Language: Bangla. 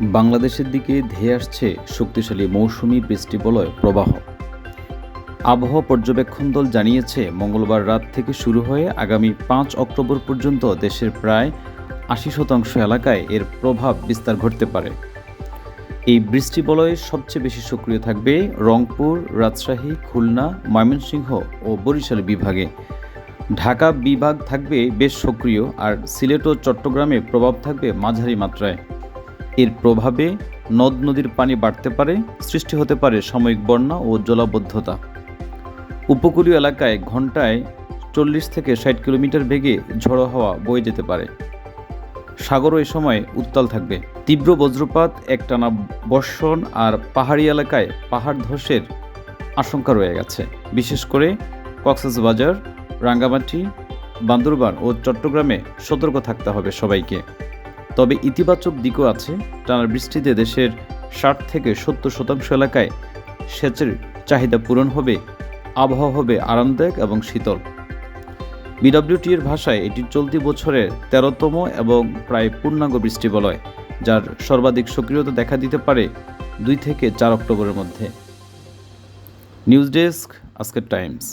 বাংলাদেশের দিকে ধেয়ে আসছে শক্তিশালী মৌসুমি বৃষ্টিবলয় প্রবাহ। আবহাওয়া পর্যবেক্ষণ দল জানিয়েছে, মঙ্গলবার রাত থেকে শুরু হয়ে আগামী পাঁচ অক্টোবর পর্যন্ত দেশের প্রায় আশি শতাংশ এলাকায় এর প্রভাব বিস্তার ঘটতে পারে। এই বৃষ্টিবলয়ে সবচেয়ে বেশি সক্রিয় থাকবে রংপুর, রাজশাহী, খুলনা, ময়মনসিংহ ও বরিশাল বিভাগে। ঢাকা বিভাগ থাকবে বেশ সক্রিয় আর সিলেট ও চট্টগ্রামে প্রভাব থাকবে মাঝারি মাত্রায়। এর প্রভাবে নদ নদীর পানি বাড়তে পারে, সৃষ্টি হতে পারে সাময়িক বন্যা ও জলাবদ্ধতা। উপকূলীয় এলাকায় ঘন্টায় চল্লিশ থেকে ষাট কিলোমিটার বেগে ঝড়ো হাওয়া বয়ে যেতে পারে। সাগরও এ সময় উত্তাল থাকবে। তীব্র বজ্রপাত, একটানা বর্ষণ আর পাহাড়ি এলাকায় পাহাড় ধসের আশঙ্কা রয়ে গেছে। বিশেষ করে কক্সবাজার, রাঙ্গামাটি, বান্দরবান ও চট্টগ্রামে সতর্ক থাকতে হবে সবাইকে। তবে ইতিবাচক দিকও আছে। টানা বৃষ্টিতে দেশের ষাট থেকে সত্তর শতাংশ এলাকায় সেচের চাহিদা পূরণ হবে, আবহাওয়া হবে আরামদায়ক এবং শীতল। বিডব্লিউটি এর ভাষায় এটি চলতি বছরের তেরোতম এবং প্রায় পূর্ণাঙ্গ বৃষ্টি বলয়, যার সর্বাধিক সক্রিয়তা দেখা দিতে পারে দুই থেকে চার অক্টোবরের মধ্যে। নিউজ ডেস্ক, আজকের টাইমস।